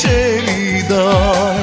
পারবে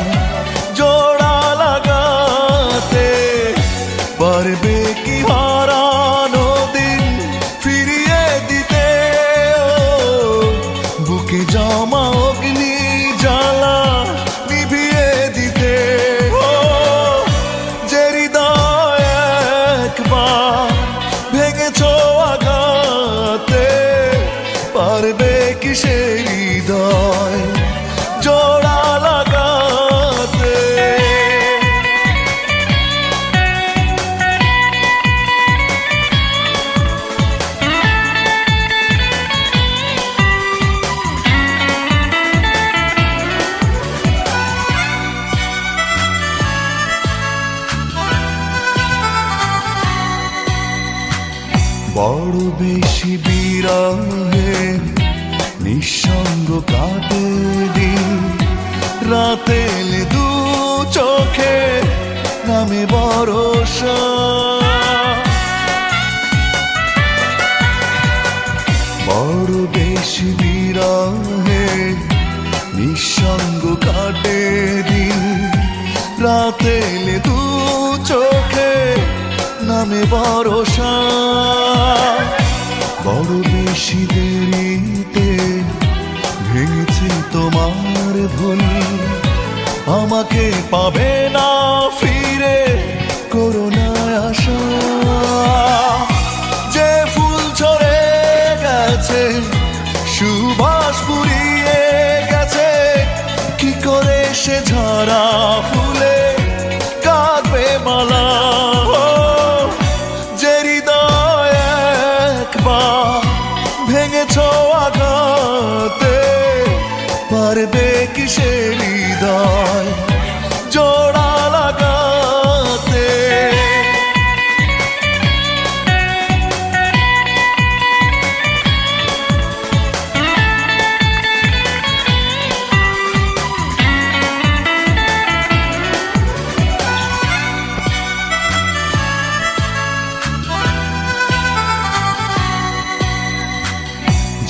বড় বেশি বিরহে, নিঃসঙ্গ কাটে দিন। রাতে এলে দু চোখে নামে ভরসা। বড় বেশি বিরহে, নিঃসঙ্গ কাটে দিন। রাতে এলে দু চোখে নামে ভরসা। বড় বেশি দেরিতে ভেঙেছি তোমার ভুল আমাকে পাবে না ফিরে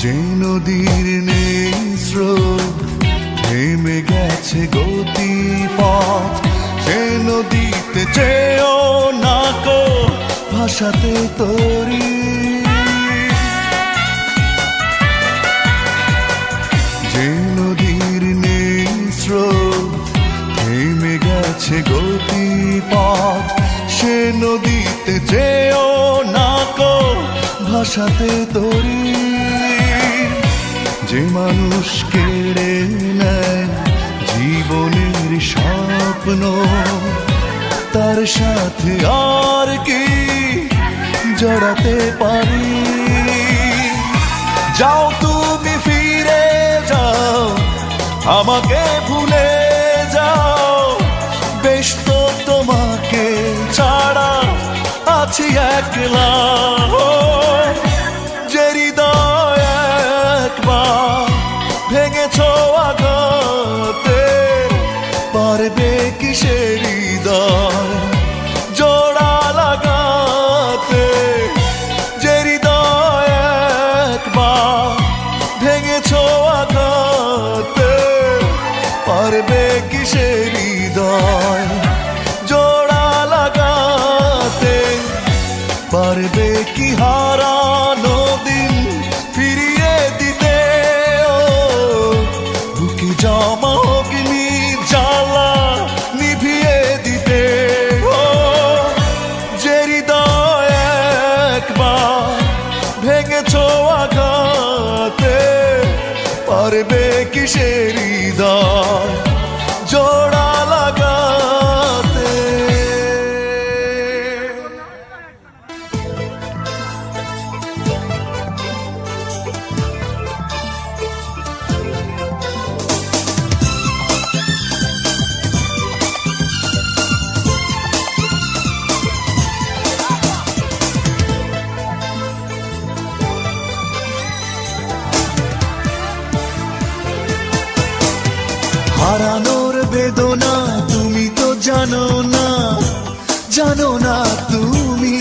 যে নদীর নেই স্রোত থেমে গেছে গতি পথ সে নদীতে চেয়েও না ভাষাতে তরি। যে নদীর নেই স্রোত থেমে গেছে গতি পথ সে নদীতে যেও না ভাষাতে তরি। যে মানুষ কেড়ে নেয় জীবনের স্বপ্ন, তার সাথে আর কি জড়াতে পারি? যাও তুমি ফিরে যাও, আমাকে ভুলে যাও। বেশ তো তোমাকে ছাড়া আছি একলা। জোড়া লাগাতে যে হৃদয় একবার ভেঙেছ আঘাতে পারবে কিসের হৃদয়? হারানোর বেদনা তুমি তো জানো না জানো না তুমি